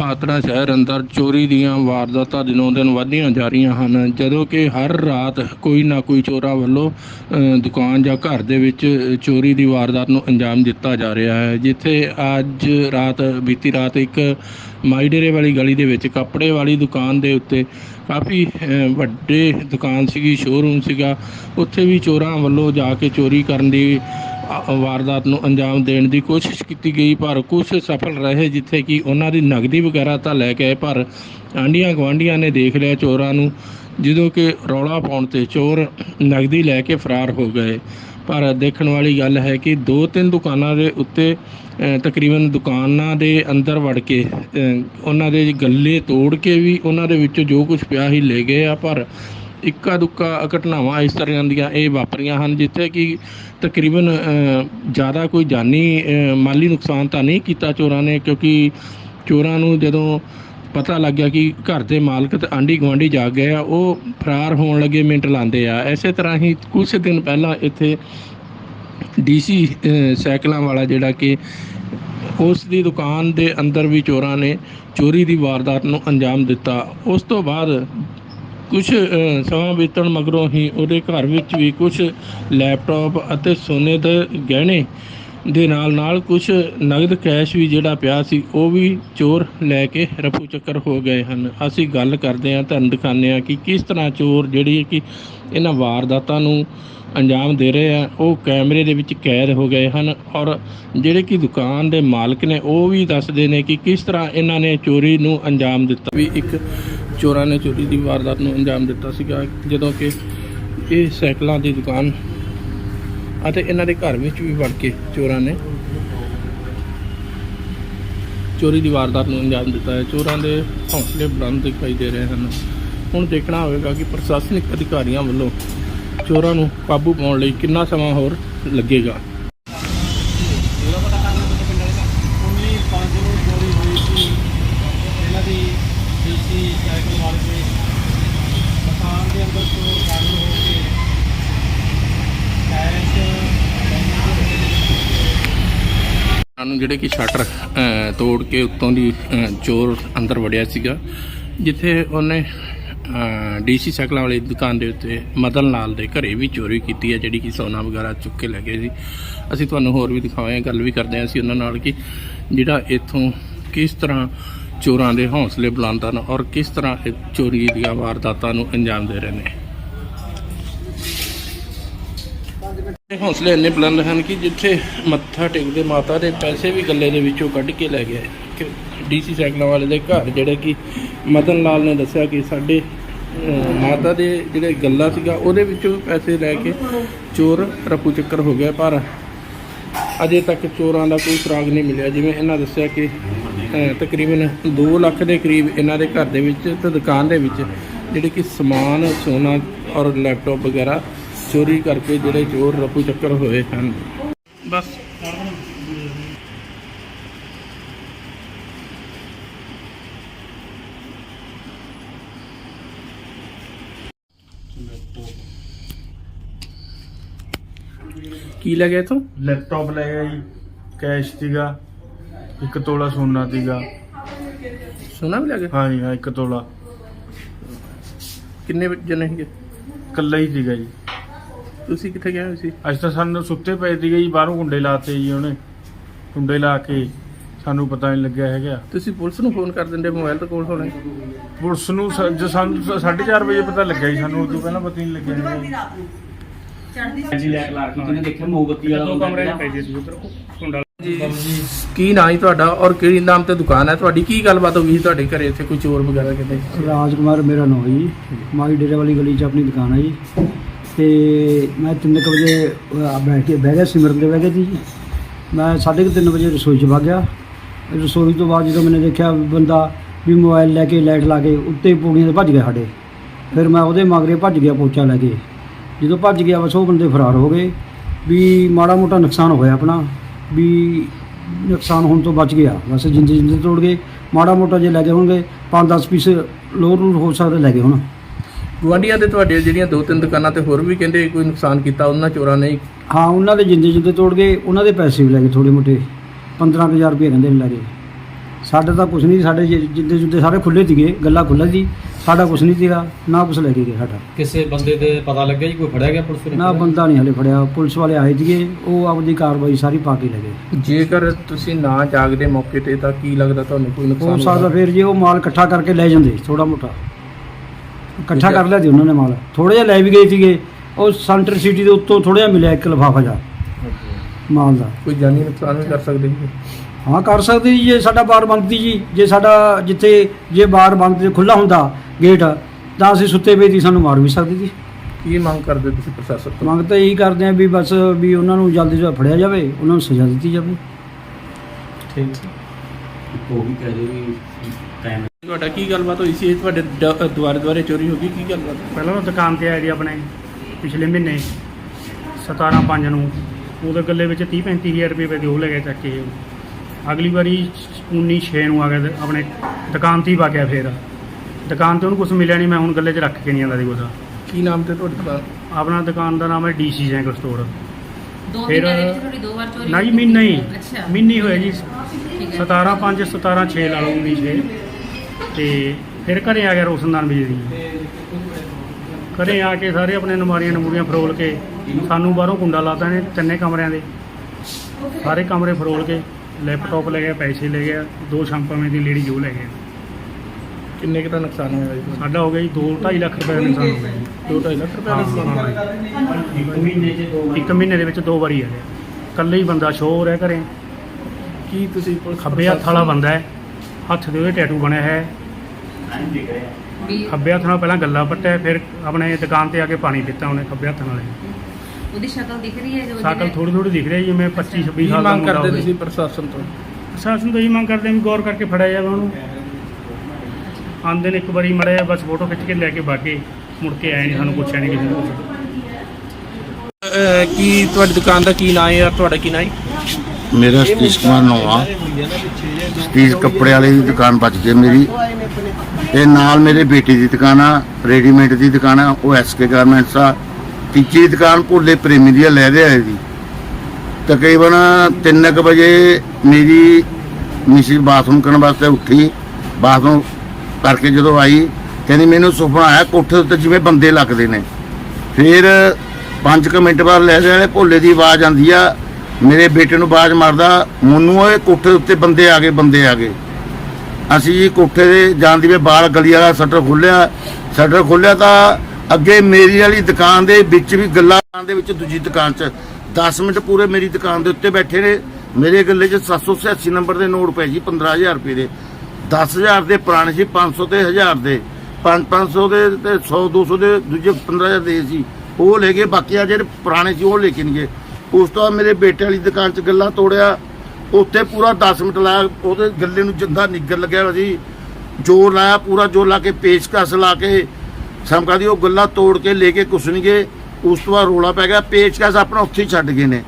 ਪਾਤੜਾ ਸ਼ਹਿਰ ਅੰਦਰ ਚੋਰੀ ਦੀਆਂ ਵਾਰਦਾਤਾਂ ਦਿਨੋਂ ਦਿਨ ਵਧਦੀਆਂ ਜਾ ਰਹੀਆਂ ਹਨ। ਜਦੋਂ ਕਿ ਹਰ ਰਾਤ ਕੋਈ ਨਾ ਕੋਈ ਚੋਰਾਂ ਵੱਲੋਂ ਦੁਕਾਨ ਜਾਂ ਘਰ ਦੇ ਵਿੱਚ ਚੋਰੀ ਦੀ ਵਾਰਦਾਤ ਨੂੰ ਅੰਜਾਮ ਦਿੱਤਾ ਜਾ ਰਿਹਾ ਹੈ, ਜਿੱਥੇ ਅੱਜ ਰਾਤ, ਬੀਤੀ ਰਾਤ ਇੱਕ ਮਾਈਡੇਰੇ ਵਾਲੀ ਗਲੀ ਦੇ ਵਿੱਚ ਕੱਪੜੇ ਵਾਲੀ ਦੁਕਾਨ ਦੇ ਉੱਤੇ ਕਾਫੀ ਵੱਡੇ ਦੁਕਾਨ ਸੀਗੀ ਸ਼ੋਰੂਮ ਸੀਗਾ। ਉੱਥੇ ਵੀ ਚੋਰਾਂ ਵੱਲੋਂ ਜਾ ਕੇ ਚੋਰੀ ਕਰਨ ਦੀ ਵਾਰਦਾਤ ਨੂੰ ਅੰਜਾਮ ਦੇਣ ਦੀ ਕੋਸ਼ਿਸ਼ ਕੀਤੀ ਗਈ, ਪਰ ਕੁਝ ਸਫਲ ਰਹੇ ਜਿੱਥੇ ਕਿ ਉਹਨਾਂ ਦੀ ਨਗਦੀ ਵਗੈਰਾ ਤਾਂ ਲੈ ਕੇ ਆਏ, ਪਰ ਆਂਡੀਆਂ ਗਵਾਂਡੀਆਂ ਨੇ ਦੇਖ ਲਿਆ ਚੋਰਾਂ ਨੂੰ ਜਦੋਂ ਕਿ ਰੌਲਾ ਪਾਉਣ ਤੇ ਚੋਰ ਨਗਦੀ ਲੈ ਕੇ ਫਰਾਰ ਹੋ ਗਏ। ਪਰ ਦੇਖਣ ਵਾਲੀ ਗੱਲ ਹੈ ਕਿ ਦੋ ਤਿੰਨ ਦੁਕਾਨਾਂ ਦੇ ਉੱਤੇ ਤਕਰੀਬਨ ਦੁਕਾਨਾਂ ਦੇ ਅੰਦਰ ਵੜ ਕੇ ਉਹਨਾਂ ਦੇ ਗੱਲੇ ਤੋੜ ਕੇ ਵੀ ਉਹਨਾਂ ਦੇ ਵਿੱਚੋਂ ਜੋ ਕੁਝ ਪਿਆ ਹੀ ਲੈ ਗਏ ਆ, ਪਰ ਇੱਕਾ ਦੁੱਕਾ ਘਟਨਾਵਾਂ ਇਸ ਤਰ੍ਹਾਂ ਦੀਆਂ ਇਹ ਵਾਪਰੀਆਂ ਹਨ, ਜਿੱਥੇ ਕਿ ਤਕਰੀਬਨ ਜ਼ਿਆਦਾ ਕੋਈ ਜਾਨੀ ਮਾਲੀ ਨੁਕਸਾਨ ਤਾਂ ਨਹੀਂ ਕੀਤਾ ਚੋਰਾਂ ਨੇ, ਕਿਉਂਕਿ ਚੋਰਾਂ ਨੂੰ ਜਦੋਂ ਪਤਾ ਲੱਗ ਗਿਆ ਕਿ ਘਰ ਦੇ ਮਾਲਕ ਤੇ ਆਂਢੀ ਗੁਆਂਢੀ ਜਾਗ ਗਏ ਆ, ਉਹ ਫਰਾਰ ਹੋਣ ਲੱਗੇ, ਮਿੰਟ ਲਾਉਂਦੇ ਆ। ਐਸੇ ਤਰ੍ਹਾਂ ਹੀ ਕੁਝ ਦਿਨ ਪਹਿਲਾਂ ਇੱਥੇ ਡੀਸੀ ਸਾਈਕਲਾਂ ਵਾਲਾ ਜਿਹੜਾ ਕਿ ਉਸ ਦੀ ਦੁਕਾਨ ਦੇ ਅੰਦਰ ਵੀ ਚੋਰਾਂ ਨੇ ਚੋਰੀ ਦੀ ਵਾਰਦਾਤ ਨੂੰ ਅੰਜਾਮ ਦਿੱਤਾ। ਉਸ ਤੋਂ ਬਾਅਦ ਕੁਝ ਸਮਾਂ ਬੀਤਣ ਮਗਰੋਂ ਹੀ ਉਹਦੇ ਘਰ ਵਿੱਚ ਵੀ ਕੁਝ ਲੈਪਟਾਪ ਅਤੇ ਸੋਨੇ ਦੇ ਗਹਿਣੇ ਦੇ ਨਾਲ ਨਾਲ ਕੁਝ ਨਗਦ ਕੈਸ਼ ਵੀ ਜਿਹੜਾ ਪਿਆ ਸੀ, ਉਹ ਵੀ ਚੋਰ ਲੈ ਕੇ ਰਫੂ ਚੱਕਰ ਹੋ ਗਏ ਹਨ। ਅਸੀਂ ਗੱਲ ਕਰਦੇ ਹਾਂ ਤੁਹਾਨੂੰ ਦਿਖਾਉਂਦੇ ਹਾਂ ਕਿ ਕਿਸ ਤਰ੍ਹਾਂ ਚੋਰ ਜਿਹੜੀ ਕਿ ਇਹਨਾਂ ਵਾਰਦਾਤਾਂ ਨੂੰ ਅੰਜਾਮ ਦੇ ਰਹੇ ਆ, ਉਹ ਕੈਮਰੇ ਦੇ ਵਿੱਚ ਕੈਦ ਹੋ ਗਏ ਹਨ ਔਰ ਜਿਹੜੇ ਕਿ ਦੁਕਾਨ ਦੇ ਮਾਲਕ ਨੇ, ਉਹ ਵੀ ਦੱਸਦੇ ਨੇ ਕਿ ਕਿਸ ਤਰ੍ਹਾਂ ਇਹਨਾਂ ਨੇ ਚੋਰੀ ਨੂੰ ਅੰਜਾਮ ਦਿੱਤਾ। ਵੀ ਇੱਕ ਚੋਰਾਂ ਨੇ ਚੋਰੀ ਦੀ ਵਾਰਦਾਤ ਨੂੰ ਅੰਜਾਮ ਦਿੱਤਾ ਸੀਗਾ, ਜਦੋਂ ਕਿ ਇਹ ਸਾਈਕਲਾਂ ਦੀ ਦੁਕਾਨ ਅਤੇ ਇਹਨਾਂ ਦੇ ਘਰ ਵਿੱਚ ਵੀ ਵੜ ਕੇ ਚੋਰਾਂ ਨੇ ਚੋਰੀ ਦੀ ਵਾਰਦਾਤ ਨੂੰ ਅੰਜਾਮ ਦਿੱਤਾ ਹੈ। ਚੋਰਾਂ ਦੇ ਹੌਸਲੇ ਬੁਲੰਦ ਦਿਖਾਈ ਦੇ ਰਹੇ ਹਨ। ਹੁਣ ਦੇਖਣਾ ਹੋਵੇਗਾ ਕਿ ਪ੍ਰਸ਼ਾਸਨਿਕ ਅਧਿਕਾਰੀਆਂ ਵੱਲੋਂ ਚੋਰਾਂ ਨੂੰ ਕਾਬੂ ਪਾਉਣ ਲਈ ਕਿੰਨਾ ਸਮਾਂ ਹੋਰ ਲੱਗੇਗਾ ਇਹਦਾ ਪਤਾ ਕਰਨਾ ਤੇ ਪਿੰਡ ਵਾਲੇ ਦਾ 19 ਪੰਜ ਨੂੰ ਚੋਰੀ ਹੋਈ ਸੀ ਇਹਨਾਂ ਦੀ ਡੀਸੀ ਸਾਈਕਲ ਵਾਲੇ ਦੇ ਮਕਾਨ ਦੇ ਅੰਦਰ ਚੋਰ ਦਾਖਲ ਹੋ ਕੇ ਕੈਸ਼ ਨੂੰ ਜਿਹੜੇ ਕਿ ਸ਼ਟਰ ਤੋੜ ਕੇ ਉੱਤੋਂ ਦੀ ਚੋਰ ਅੰਦਰ ਵੜਿਆ ਸੀਗਾ, ਜਿੱਥੇ ਉਹਨੇ ਡੀਸੀ ਸਾਈਕਲਾਂ ਵਾਲੀ ਦੁਕਾਨ ਦੇ ਉੱਤੇ ਮਦਨ ਲਾਲ ਦੇ ਘਰੇ ਵੀ ਚੋਰੀ ਕੀਤੀ ਹੈ, ਜਿਹੜੀ ਕਿ ਸੋਨਾ ਵਗੈਰਾ ਚੁੱਕ ਕੇ ਲੈ ਗਏ ਸੀ। ਅਸੀਂ ਤੁਹਾਨੂੰ ਹੋਰ ਵੀ ਦਿਖਾਵਾਂਗੇ ਗੱਲ ਵੀ ਕਰਦੇ ਹਾਂ ਅਸੀਂ ਉਹਨਾਂ ਨਾਲ ਕਿ ਜਿਹੜਾ ਇੱਥੋਂ ਕਿਸ ਤਰ੍ਹਾਂ ਚੋਰਾਂ ਦੇ ਹੌਸਲੇ ਬੁਲੰਦ ਹਨ ਔਰ ਕਿਸ ਤਰ੍ਹਾਂ ਇਹ ਚੋਰੀ ਦੀਆਂ ਵਾਰਦਾਤਾਂ ਨੂੰ ਅੰਜਾਮ ਦੇ ਰਹੇ ਨੇ। ਹੌਸਲੇ ਇੰਨੇ ਬੁਲੰਦ ਹਨ ਕਿ ਜਿੱਥੇ ਮੱਥਾ ਟੇਕਦੇ ਮਾਤਾ ਦੇ ਪੈਸੇ ਵੀ ਗੱਲੇ ਦੇ ਵਿੱਚੋਂ ਕੱਢ ਕੇ ਲੈ ਗਏ ਕਿ ਡੀਸੀ ਸਾਈਕਲਾਂ ਵਾਲੇ ਦੇ ਘਰ ਜਿਹੜੇ ਕਿ ਮਦਨ ਲਾਲ ਨੇ ਦੱਸਿਆ ਕਿ ਸਾਡੇ ਮਾਤਾ ਦੇ ਜਿਹੜੇ ਗੱਲਾ ਸੀਗਾ, ਉਹਦੇ ਵਿੱਚੋਂ ਵੀ ਪੈਸੇ ਲੈ ਕੇ ਚੋਰ ਰਪੂ ਚੱਕਰ ਹੋ ਗਿਆ। ਪਰ ਅਜੇ ਤੱਕ ਚੋਰਾਂ ਦਾ ਕੋਈ ਸੁਰਾਗ ਨਹੀਂ ਮਿਲਿਆ। ਜਿਵੇਂ ਇਹਨਾਂ ਦੱਸਿਆ ਕਿ ਤਕਰੀਬਨ 2 ਲੱਖ ਦੇ ਕਰੀਬ ਇਹਨਾਂ ਦੇ ਘਰ ਦੇ ਵਿੱਚ ਤੇ ਦੁਕਾਨ ਦੇ ਵਿੱਚ ਜਿਹੜੇ ਕਿ ਸਮਾਨ, ਸੋਨਾ ਔਰ ਲੈਪਟਾਪ ਵਗੈਰਾ ਚੋਰੀ ਕਰਕੇ ਜਿਹੜੇ ਚੋਰ ਰਫੂ ਚੱਕਰ ਹੋਏ ਹਨ। ਬਸ। ਕੀ ਲੱਗਿਆ ਇਥੋਂ? ਲੈਪਟਾਪ ਲੈ ਗਿਆ ਜੀ ਕੈਸ਼ ਸੀਗਾ ਇੱਕ ਤੋਲਾ ਸੋਨਾ ਸੀਗਾ। ਸੋਨਾ ਵੀ ਲੱਗਿਆ ਹਾਂ ਜੀ ਹਾਂ ਇੱਕ ਤੋਲਾ। ਕਿੰਨੇ ਜਣੇ ਸੀਗੇ? ਇਕੱਲਾ ਹੀ ਸੀਗਾ ਜੀ। ਤੁਸੀਂ ਕਿੱਥੇ ਗਏ ਹੋਏ ਸੀ? ਅੱਜ ਤਾਂ ਸਾਨੂੰ ਸੁੱਤੇ ਪਏ ਸੀਗੇ ਜੀ ਬਾਹਰੋਂ ਗੁੰਡੇ ਲਾਤੇ ਜੀ ਉਹਨੇ। ਗੁੰਡੇ ਲਾ ਕੇ ਸਾਨੂੰ ਪਤਾ ਨਹੀਂ ਲੱਗਿਆ ਹੈਗਾ। ਤੁਸੀਂ ਪੁਲਿਸ ਨੂੰ ਫੋਨ ਕਰ ਦਿੰਦੇ ਮੋਬਾਈਲ ਤੋਂ ਕੋਲ ਹੋਣਾ। ਪੁਲਿਸ ਨੂੰ ਸ- ਜੋ ਸਾਨੂੰ 4:30 ਵਜੇ ਪਤਾ ਲੱਗਿਆ ਜੀ ਸਾਨੂੰ ਉਦੋਂ ਪਹਿਲਾਂ ਪਤਾ ਨਹੀਂ ਲੱਗਿਆ ਹੈਗਾ। ਜੀ ਲੈ ਲਾ ਕੇ ਜਿਹਨੇ ਦੇਖਿਆ ਮੋਮਬੱਤੀ ਵਾਲਾ ਹੁੰਦਾ ਜੀ ਕੀ ਨਾਂ ਹੈ ਤੁਹਾਡਾ ਔਰ ਕਿਹੜੀ ਨਾਮ ਤੇ ਦੁਕਾਨ ਹੈ? ਤੁਹਾਡੀ ਕੀ ਗੱਲਬਾਤ ਹੋ ਗਈ ਸੀ ਤੁਹਾਡੇ ਘਰੇ ਇੱਥੇ ਕੋਈ ਚੋਰ ਵਗੈਰਾ ਕਿਤੇ? ਰਾਜਕੁਮਾਰ ਮੇਰਾ ਨਾਮ ਹੈ ਜੀ। ਮਾਈ ਡੇਰੇ ਵਾਲੀ ਗਲੀ 'ਚ ਆਪਣੀ ਦੁਕਾਨ ਹੈ ਜੀ। ਤੇ ਮੈਂ ਤਿੰਨ ਕੁ ਵਜੇ ਅਹ, ਬੈਠ ਕੇ ਬਹਿ ਗਿਆ ਸਿਮਰਨ ਦੇ ਬਹਿ ਗਿਆ ਸੀ ਜੀ। ਮੈਂ 3:30 ਵਜੇ ਰਸੋਈ 'ਚ ਵਗ ਗਿਆ। ਰਸੋਈ ਤੋਂ ਬਾਅਦ ਜਦੋਂ ਮੈਨੇ ਦੇਖਿਆ ਵੀ ਬੰਦਾ ਵੀ ਮੋਬਾਈਲ ਲੈ ਕੇ ਲਾਈਟ ਲਾ ਕੇ ਉੱਤੇ ਪੌੜੀਆਂ ਤੇ ਭੱਜ ਗਿਆ ਸਾਡੇ। ਫਿਰ ਮੈਂ ਉਹਦੇ ਮਗਰੇ ਭੱਜ ਗਿਆ ਪੋਚਾ ਲੈ ਕੇ। ਜਦੋਂ ਭੱਜ ਗਿਆ ਬਸ ਉਹ ਬੰਦੇ ਫਰਾਰ ਹੋ ਗਏ ਵੀ ਮਾੜਾ ਮੋਟਾ ਨੁਕਸਾਨ ਹੋਇਆ ਆਪਣਾ ਵੀ ਨੁਕਸਾਨ ਹੋਣ ਤੋਂ ਬਚ ਗਿਆ। ਬਸ ਜਿੰਦੇ ਜਿੰਦੇ ਤੋੜ ਗਏ। ਮਾੜਾ ਮੋਟਾ ਜੇ ਲੈ ਗਏ ਹੋਣਗੇ 5-10 ਪੀਸ ਲੋਰ ਨੂੰ ਹੋ ਸਕਦਾ ਲੈ ਗਏ ਹੋਣ। ਗੁਆਂਢੀਆਂ ਦੇ ਤੁਹਾਡੇ ਜਿਹੜੀਆਂ ਦੋ ਤਿੰਨ ਦੁਕਾਨਾਂ ਤੇ ਹੋਰ ਵੀ ਕਹਿੰਦੇ ਕੋਈ ਨੁਕਸਾਨ ਕੀਤਾ ਉਹਨਾਂ ਚੋਰਾਂ ਨੇ? ਹੀ। ਉਹਨਾਂ ਦੇ ਜਿੰਦੇ ਜਿੰਦੇ ਤੋੜ ਗਏ ਉਹਨਾਂ ਦੇ ਪੈਸੇ ਵੀ ਲੈ ਗਏ ਥੋੜੇ ਮੋਟੇ। 15000 ਰੁਪਏ ਕਹਿੰਦੇ ਨੇ ਲੈ ਗਏ। ਸਾਡਾ ਤਾਂ ਕੁਝ ਨਹੀਂ ਸਾਡੇ ਜਿੱਦੇ ਜੁੱਦੇ ਸਾਰੇ ਖੁੱਲੇ ਸੀਗੇ ਗੱਲਾਂ ਖੁੱਲ੍ਹਾ ਸੀ ਸਾਡਾ ਕੁਝ ਨਹੀਂ ਸੀਗਾ ਨਾ ਕੁਝ ਲੈ ਕੇ ਗਏ ਸਾਡਾ। ਕਿਸੇ ਬੰਦੇ ਦੇ ਪਤਾ ਲੱਗਿਆ ਜੀ ਕੋਈ ਫੜਿਆ ਗਿਆ ਪੁਲਿਸ ਨੇ? ਨਾ ਬੰਦਾ ਨਹੀਂ ਹਲੇ ਫੜਿਆ। ਪੁਲਿਸ ਵਾਲੇ ਆਏ ਸੀਗੇ ਉਹ ਆਪਦੀ ਕਾਰਵਾਈ ਸਾਰੀ ਪਾ ਕੇ ਲੈ ਗਏ। ਜੇਕਰ ਤੁਸੀਂ ਨਾ ਜਾਗਦੇ ਮੌਕੇ ਤੇ ਤਾਂ ਕੀ ਲੱਗਦਾ ਤੁਹਾਨੂੰ ਕੋਈ ਨੁਕਸਾਨ ਹੋ ਸਕਦਾ? ਫਿਰ ਜੇ ਉਹ ਮਾਲ ਇਕੱਠਾ ਕਰਕੇ ਲੈ ਜਾਂਦੇ ਥੋੜਾ ਮੋਟਾ। ਇਕੱਠਾ ਕਰ ਲਿਆ ਸੀ ਉਹਨਾਂ ਨੇ ਮਾਲ। ਥੋੜਾ ਜਿਹਾ ਲੈ ਵੀ ਗਏ ਸੀਗੇ। ਉਹ ਸੈਂਟਰ ਸਿਟੀ ਦੇ ਉੱਤੋਂ ਥੋੜਾ ਜਿਹਾ ਮਿਲਿਆ ਇੱਕ ਲਿਫਾਫਾ ਜਾ ਮਾਲ ਦਾ। ਕੋਈ ਜਾਨੀ ਨੁਕਸਾਨ ਵੀ ਕਰ ਸਕਦੇ ਜੀ? ਹਾਂ ਕਰ ਸਕਦੇ ਜੀ ਜੇ ਸਾਡਾ ਬਾਰ ਬੰਦ ਸੀ ਜੀ। ਜੇ ਸਾਡਾ ਜਿੱਥੇ ਜੇ ਬਾਰ ਬੰਦ ਤੇ ਖੁੱਲਾ ਹੁੰਦਾ ਗੇਟ ਤਾਂ ਅਸੀਂ ਸੁੱਤੇ ਪਏ ਸੀ ਸਾਨੂੰ ਮਾਰ ਵੀ ਸਕਦੀ ਸੀ ਕੀ ਮੰਗ ਕਰਦੇ ਤੁਸੀਂ ਪ੍ਰਸ਼ਾਸਨ ਤੋਂ? ਮੰਗ ਤਾਂ ਇਹੀ ਕਰਦੇ ਆ ਵੀ ਬਸ ਵੀ ਉਹਨਾਂ ਨੂੰ ਜਲਦੀ ਤੋਂ ਜਲਦੀ ਫੜਿਆ ਜਾਵੇ ਉਹਨਾਂ ਨੂੰ ਸਜ਼ਾ ਦਿੱਤੀ ਜਾਵੇ। ਉਹ ਵੀ ਕਹਿ ਰਹੇ ਵੀ ਟਾਈਮ ਤੁਹਾਡਾ ਕੀ ਗੱਲਬਾਤ ਹੋਈ ਸੀ? ਇਹ ਤੁਹਾਡੇ ਦ- ਦੁਆਰੇ ਦੁਆਰੇ ਚੋਰੀ ਹੋ ਗਈ? ਕੀ ਗੱਲਬਾਤ? ਪਹਿਲਾਂ ਤਾਂ ਦੁਕਾਨ ਤੇ ਆਏ ਜੀ ਆਪਣੇ ਪਿਛਲੇ ਮਹੀਨੇ। 17 5 ਨੂੰ। ਉਹਦੇ ਗੱਲੇ ਵਿੱਚ 30 35000 ਰੁਪਏ ਦੇ ਉਹ ਲੈ ਗਏ ਚੱਕ ਕੇ। ਅਗਲੀ ਵਾਰੀ 19 6 ਨੂੰ ਆ ਗਿਆ ਤੇ ਆਪਣੇ ਦੁਕਾਨ ਤੇ ਹੀ ਵਗ ਗਿਆ ਫੇਰ। ਦੁਕਾਨ ਤੇ ਉਹਨੂੰ ਕੁਝ ਮਿਲਿਆ ਨਹੀਂ ਮੈਂ ਹੁਣ ਗੱਲੇ 'ਚ ਰੱਖ ਕੇ ਨਹੀਂ ਆਂਦਾ ਸੀ ਕੁਛ। ਕੀ ਨਾਮ ਤੇ ਤੁਹਾਡਾ? ਆਪਣਾ ਦੁਕਾਨ ਦਾ ਨਾਮ ਹੈ ਡੀਸੀ ਸਾਈਕਲ ਸਟੋਰ। ਦੋ ਫਿਰ- ਮਹੀਨੇ ਦੇ ਵਿੱਚ ਤੁਹਾਡੀ ਦੋ ਵਾਰ ਚੋਰੀ ਨਾ ਜੀ ਹੋਈ? ਮਹੀਨਾ ਹੀ। ਅੱਛਾ। ਮਹੀਨਾ ਹੀ ਹੋਇਆ ਜੀ। ਠੀਕ ਹੈ। 17 5 17 6 ਲਾ ਲਓ 19 6 ਤੇ ਫਿਰ ਘਰੇ ਆ ਗਿਆ ਰੋਸ਼ਨਦਾਨ ਬਿਜਲੀ ਘਰੇ ਆ ਕੇ ਸਾਰੇ ਆਪਣੇ ਨਮਾਰੀਆਂ ਨਮੂਰੀਆਂ ਫਰੋਲ ਕੇ ਸਾਨੂੰ ਬਾਹਰੋਂ ਕੁੰਡਾ ਲਾਤਾ ਨੇ ਤਿੰਨੇ ਕਮਰਿਆਂ ਦੇ। ਸਾਰੇ ਕਮਰੇ ਫਰੋਲ ਕੇ ਲੈਪਟਾਪ ਲੈ ਗਿਆ ਪੈਸੇ ਲੈ ਗਿਆ ਦੋ ਸ਼ੰਪਾਵੇਂ ਦੀ ਲੇਡੀ ਜੋ ਲੈ ਗਿਆ। ਕਿੰਨੇ ਕੁ ਦਾ ਨੁਕਸਾਨ ਹੋਇਆ ਜੀ? ਸਾਡਾ ਹੋ ਗਿਆ ਜੀ 2 2.5 ਲੱਖ ਰੁਪਏ ਦਾ ਨੁਕਸਾਨ ਹੋ ਗਿਆ ਜੀ। ਦੋ ਢਾਈ ਲੱਖ ਰੁਪਏ ਦਾ ਨੁਕਸਾਨ। ਇੱਕ ਮਹੀਨੇ 'ਚ ਦੋ ਇੱਕ ਮਹੀਨੇ ਦੇ ਵਿੱਚ ਦੋ ਵਾਰੀ ਆ ਗਿਆ। ਇਕੱਲੇ ਹੀ ਬੰਦਾ ਸ਼ੋਅ ਹੋ ਘਰੇ। ਕੀ ਤੁਸੀਂ ਖੱਬੇ ਹੱਥ ਵਾਲਾ ਬੰਦਾ ਹੈ। ਹੱਥ ਦੇ ਉਹਦੇ ਟੈਟੂ ਬਣਿਆ ਹੈ। ਵੀ ਖੱਬੇ ਹੱਥ ਨਾਲ ਪਹਿਲਾਂ ਗੱਲਾਂ ਪੱਟਿਆ ਫਿਰ ਆਪਣੇ ਦੁਕਾਨ ਤੇ ਆ ਕੇ ਪਾਣੀ ਪੀਤਾ ਉਹਨੇ ਖੱਬੇ ਹੱਥ ਨਾਲ। ਉਹਦੀ ਸ਼ਕਲ ਦਿਖ ਰਹੀ ਹੈ ਜੋ ਸਾਕਲ ਜਿਹਨੇ- ਥੋੜੀ ਥੋੜੀ ਦਿਖ ਰਹੀ ਜਿਵੇਂ 25 26 ਕੀ ਸਾਲ ਦਾ ਮੰਗ ਮੁੰਡਾ ਕਰਦੇ ਹੋਵੇ। ਤੁਸੀਂ ਪ੍ਰਸ਼ਾਸਨ ਤੋਂ? ਪ੍ਰਸ਼ਾਸਨ ਤੋਂ ਇਹ ਮੰਗ ਕਰਦੇ ਹਾਂ ਵੀ ਗੌਰ ਕਰਕੇ ਫੜਿਆ ਜਾਵੇ ਉਹਨੂੰ। ਆਂਦੇ ਨੇ ਇੱਕ ਵਾਰੀ ਮੜਿਆ ਬਸ ਫੋਟੋ ਖਿੱਚ ਕੇ ਲੈ ਕੇ ਬਾਗੇ ਮੁੜ ਕੇ ਆਏ ਨਹੀਂ ਸਾਨੂੰ ਪੁੱਛਿਆ ਨਹੀਂ ਕਿਸੇ ਨੇ। ਕੁਛ ਕੀ ਤੁਹਾਡੀ ਦੁਕਾਨ ਦਾ ਕੀ ਨਾਮ ਹੈ ਤੁਹਾਡਾ ਕੀ ਨਾਮ ਹੈ? ਮੇਰਾ ਸਤੀਸ਼ ਕੁਮਾਰ ਨੋਆ। ਸਤੀਸ਼ ਕੱਪੜੇ ਵਾਲੀ ਦੀ ਦੁਕਾਨ ਬਚ ਗਈ ਮੇਰੀ। ਤੇ ਨਾਲ ਮੇਰੇ ਬੇਟੀ ਦੀ ਦੁਕਾਨ ਆ ਰੈਡੀਮੇਡ ਦੀ ਦੁਕਾਨ ਆ, ਉਹ ਐਸਕੇ ਗਾਰਮੈਂਟਸ ਆ। ਤੀਜੀ ਦੁਕਾਨ ਭੁੱਲੇ ਪ੍ਰੇਮੀ ਦੀ ਆ, ਲੈ ਦੇ ਆਏ ਦੀ। ਤਕਰੀਬਨ 3:00 ਵਜੇ ਮੇਰੀ ਮਿਸਿਸ ਬਾਥਰੂਮ ਕਰਨ ਵਾਸਤੇ ਉੱਠੀ। ਬਾਥਰੂਮ ਕਰਕੇ ਜਦੋਂ ਆਈ, ਕਹਿੰਦੀ ਮੈਨੂੰ ਸੁਪਨਾ ਆਇਆ ਕੋਠੇ ਉੱਤੇ ਜਿਵੇਂ ਬੰਦੇ ਲੱਗਦੇ ਨੇ। ਫਿਰ 5 ਮਿੰਟ ਬਾਅਦ ਲੈ ਦੇ ਵਾਲੇ ਭੋਲੇ ਦੀ ਆਵਾਜ਼ ਆਂਦੀ ਆ ਮੇਰੇ ਬੇਟੇ ਨੂੰ ਆਵਾਜ਼ ਮਾਰਦਾ, ਮੈਨੂੰ ਇਹ ਕੋਠੇ ਉੱਤੇ ਬੰਦੇ ਆ ਗਏ, ਬੰਦੇ ਆ ਗਏ। ਅਸੀਂ ਜੀ ਕੋਠੇ ਦੇ ਜਾਂਦੀ ਵੇ ਬਾਹਰ ਗਲੀ ਵਾਲਾ ਸ਼ਟਰ ਖੋਲਿਆ ਸ਼ਟਰ ਖੋਲਿਆ ਤਾਂ ਅੱਗੇ ਮੇਰੀ ਵਾਲੀ ਦੁਕਾਨ ਦੇ ਵਿੱਚ ਵੀ ਗੱਲਾਂ ਦੇ ਵਿੱਚ ਦੂਜੀ ਦੁਕਾਨ 'ਚ। 10 ਮਿੰਟ ਪੂਰੇ ਮੇਰੀ ਦੁਕਾਨ ਦੇ ਉੱਤੇ ਬੈਠੇ ਨੇ। ਮੇਰੇ ਗੱਲੇ 'ਚ 786 ਨੰਬਰ ਦੇ ਨੋਟ ਪਏ ਜੀ 15000 ਰੁਪਏ ਦੇ। 10000 ਦੇ ਪੁਰਾਣੇ ਸੀ 500 ਤੇ 1000 ਦੇ। 5-500 ਦੇ ਤੇ 100 200 ਦੇ, ਦੂਜੇ 15000 ਦੇ ਸੀ। ਉਹ ਲੈ ਗਏ, ਬਾਕੀ ਆ ਜਿਹੜੇ ਪੁਰਾਣੇ ਸੀ, ਉਹ ਲੈ ਕੇ ਨਹੀਂ ਗਏ। ਉਸ ਤੋਂ ਬਾਅਦ ਮੇਰੇ ਬੇਟੇ ਵਾਲੀ ਦੁਕਾਨ 'ਚ ਗੱਲਾਂ ਤੋੜਿਆ। ਉੱਥੇ ਪੂਰਾ 10 ਮਿੰਟ ਲਾਇਆ ਉਹਦੇ ਗੱਲੇ ਨੂੰ ਜਿੰਦਾ ਨਿੱਗਰ ਲੱਗਿਆ ਹੋਇਆ ਸੀ। ਜੋਰ ਲਾਇਆ ਪੂਰਾ ਜੋਰ ਲਾ ਕੇ ਪੇਚਕਸ ਲਾ ਕੇ ਸਮਕਾ ਦੀ ਉਹ ਗੱਲਾਂ ਤੋੜ ਕੇ ਲੈ ਕੇ ਕੁਛ ਨਹੀਂ ਗਏ। ਉਸ ਤੋਂ ਬਾਅਦ ਰੋਲਾ ਪੈ ਗਿਆ ਪੇਚਕਸ ਆਪਣਾ ਉੱਥੇ ਹੀ ਛੱਡ ਗਏ ਨੇ।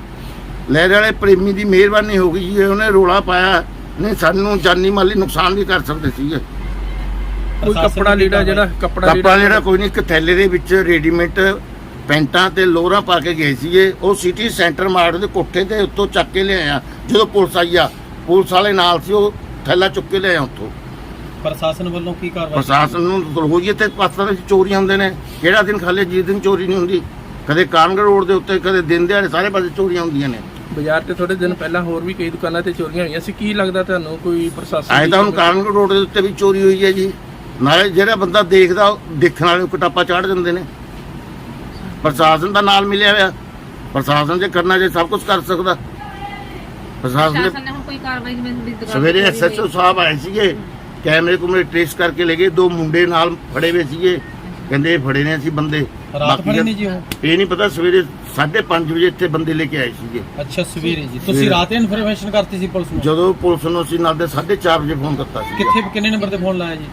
ਲਹਿਰੇ ਵਾਲੇ ਪ੍ਰੇਮੀ ਦੀ ਮਿਹਰਬਾਨੀ ਹੋ ਗਈ ਜੀ ਉਹਨੇ ਰੋਲਾ ਪਾਇਆ। ਨਹੀਂ ਸਾਨੂੰ ਜਾਨੀ ਮਾਲੀ ਨੁਕਸਾਨ ਵੀ ਕਰ ਸਕਦੇ ਸੀਗੇ। ਕੋਈ ਕੱਪੜਾ ਲੀੜਾ ਜਿਹੜਾ ਕੱਪੜਾ ਜਿਹੜਾ ਕੋਈ ਨਹੀਂ ਇੱਕ ਥੈਲੇ ਦੇ ਵਿੱਚ ਰੈਡੀਮੇਡ ਪੈਂਟਾਂ ਤੇ ਲੋਰਾਂ ਪਾ ਕੇ ਗਏ ਸੀਗੇ ਉਹ ਸਿਟੀ ਸੈਂਟਰ ਮਾਰਟ ਦੇ ਕੋਠੇ ਤੇ ਉੱਤੋਂ ਚੱਕ ਕੇ ਲਿਆਇਆ ਜਦੋਂ ਪੁਲਿਸ ਆਈ ਆ ਪੁਲਿਸ ਵਾਲੇ ਨਾਲ ਸੀ ਉਹ ਥੈਲਾ ਚੁੱਕ ਕੇ ਲਿਆਇਆ ਉੱਥੋਂ। ਪ੍ਰਸ਼ਾਸਨ ਵੱਲੋਂ ਕੀ ਕਾਰਵਾਈ ਪ੍ਰਸ਼ਾਸਨ ਨੂੰ ਰੋਜ਼ੀ ਤੇ ਪਾਸਾਂ ਦੇ ਵਿੱਚ ਚੋਰੀਆਂ ਹੁੰਦੇ ਨੇ। ਕਿਹੜਾ ਦਿਨ ਖਾਲੇ ਜਿਸ ਦਿਨ ਚੋਰੀ ਨਹੀਂ ਹੁੰਦੀ? ਕਦੇ ਕਾਨਗੜ ਰੋਡ ਦੇ ਉੱਤੇ ਕਦੇ ਦਿਨ ਦਿਹਾੜੇ ਸਾਰੇ ਪਾਸੇ ਚੋਰੀਆਂ ਹੁੰਦੀਆਂ ਨੇ। ਬਾਜ਼ਾਰ ਤੇ ਥੋੜੇ ਦਿਨ ਪਹਿਲਾਂ ਹੋਰ ਵੀ ਕਈ ਦੁਕਾਨਾਂ ਤੇ ਚੋਰੀਆਂ ਹੋਈਆਂ ਸੀ। ਕੀ ਲੱਗਦਾ ਤੁਹਾਨੂੰ ਕੋਈ ਪ੍ਰਸ਼ਾਸਨ ਦੀ ਤਾਂ ਹੁਣ ਕਾਨਗੜ ਰੋਡ ਦੇ ਉੱਤੇ ਵੀ ਚੋਰੀ ਹੋਈ ਹੈ ਜੀ। ਨਾਲੇ ਜਿਹੜਾ ਬੰਦਾ ਦੇਖਦਾ ਦੇਖਣ ਵਾਲੇ ਕਟਾਪਾ ਚਾੜ ਦਿੰਦੇ ਨੇ। ਪ੍ਰਸ਼ਾਸਨ ਦਾ ਨਾਲ ਮਿਲਿਆ ਹੋਇਆ। ਪ੍ਰਸ਼ਾਸਨ ਜੇ ਕਰਨਾ ਜੇ ਸਭ ਕੁਝ ਕਰ ਸਕਦਾ। ਪ੍ਰਸ਼ਾਸਨ ਨੇ ਹੁਣ ਕੋਈ ਕਾਰਵਾਈ ਦੁਕਾਨ ਸਵੇਰੇ ਐਸਐਚਓ। ਸਾਹਿਬ ਆਏ ਸੀਗੇ ਕੈਮਰੇ ਕੁਮਰੇ ਟ੍ਰੇਸ ਕਰਕੇ ਲੈ ਗਏ ਦੋ ਮੁੰਡੇ ਨਾਲ ਫੜੇ ਹੋਏ ਸੀਗੇ। ਕਹਿੰਦੇ ਇਹ ਫੜੇ ਨੇ ਅਸੀਂ ਬੰਦੇ। ਰਾਤ ਬਾਕੀ ਫੜੇ ਨੇ ਜੀ ਉਹ ਇਹ ਨਹੀਂ ਪਤਾ ਸਵੇਰੇ 5:30 ਵਜੇ ਇੱਥੇ ਬੰਦੇ ਲੈ ਕੇ ਆਏ ਸੀਗੇ। ਅੱਛਾ ਸਵੇਰੇ ਜੀ। ਸਵੇਰੇ। ਤੁਸੀਂ ਰਾਤ ਇਨਫੋਰਮੇਸ਼ਨ ਕਰਤੀ ਸੀ ਪੁਲਿਸ ਨੂੰ? ਜਦੋਂ ਪੁਲਿਸ ਨੂੰ ਅਸੀਂ ਨਾਲ ਦੇ 4:30 ਵਜੇ ਫੋਨ ਕੀਤਾ ਸੀ ਕਿੱਥੇ ਕਿੰਨੇ ਨੰਬਰ ਤੇ ਫੋਨ ਲਾਇਆ ਜੀ?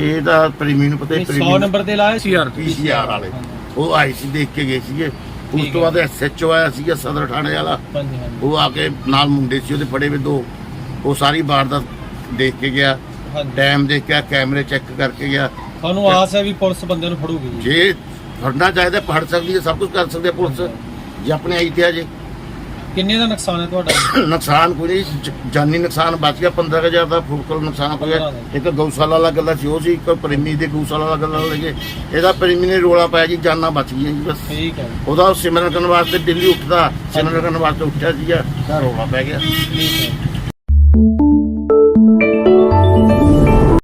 ਇਹ ਤਾਂ ਪ੍ਰੇਮੀ ਨੂੰ ਪਤਾ ਹੀ 100 ਨੰਬਰ ਤੇ ਲਾਇਆ ਸੀ? ਪੀਸੀਆਰ ਵਾਲੇ। ਉਹ ਆਈ ਸੀ ਦੇਖ ਕੇ ਗਏ ਸੀਗੇ। ਉਸ ਠੀਕ ਤੋਂ ਹੈ। ਬਾਅਦ ਐਸਐਚਓ ਆਇਆ ਸੀਗਾ ਸਦਰ ਥਾਣੇ ਵਾਲਾ। ਹਾਂਜੀ ਹਾਂਜੀ। ਉਹ ਆ ਕੇ ਨਾਲ ਮੁੰਡੇ ਸੀ ਉਹਦੇ ਫੜੇ ਵੇ ਦੋ। ਉਹ ਸਾਰੀ ਵਾਰਦਾਤ ਦੇਖ ਕੇ ਗਿਆ। ਹਾਂਜੀ। ਟਾਈਮ ਦੇਖ ਕੇ ਕੈਮਰੇ ਚੈੱਕ ਕਰਕੇ ਗਿਆ। ਤੁਹਾਨੂੰ ਆਸ ਹੈ ਵੀ ਪੁਲਿਸ ਬੰਦੇ ਨੂੰ ਫੜੂਗੀ ਜੀ? ਜੇ ਫੜਨਾ ਚਾਹੀਦਾ ਫੜ ਸਕਦੀ ਹੈ ਸਭ ਕੁਝ ਕਰ ਸਕਦੀ ਪੁਲਿਸ। ਜੇ ਆਪਣੇ ਆਈ ਤੇ ਆ ਜੇ। ਕਿੰਨੇ ਦਾ ਨੁਕਸਾਨ ਹੈ ਤੁਹਾਡਾ? ਨੁਕਸਾਨ ਕੋਈ ਨਹੀਂ ਜ- ਜਾਨੀ ਨੁਕਸਾਨ ਬਚ ਗਿਆ 15000 ਦਾ ਫੁੱਲ ਨੁਕਸਾਨ ਹੋ ਗਿਆ। ਇੱਕ ਗਊਸ਼ਾਲਾ ਵਾਲਾ ਗੱਲਾ ਸੀ ਉਹ ਸੀ ਇੱਕ ਪ੍ਰੇਮੀ ਦੇ ਗਊਸ਼ਾਲਾ ਵਾਲਾ ਗੱਲਾ ਲੱਗੇ ਇਹਦਾ ਪ੍ਰੇਮੀ ਨੇ ਰੋਲਾ ਪਾਇਆ ਜੀ ਜਾਨਾਂ ਬਚ ਗਈਆਂ ਜੀ ਬਸ। ਠੀਕ ਹੈ। ਉਹਦਾ ਸਿਮਰਨ ਕਰਨ ਵਾਸਤੇ ਦਿੱਲੀ ਉੱਠਦਾ ਸਿਮਰਨ ਕਰਨ ਵਾਸਤੇ ਉੱਠਿਆ ਸੀਗਾ ਤਾਂ ਰੋਲਾ ਪੈ ਗਿਆ। ਠੀਕ ਹੈ।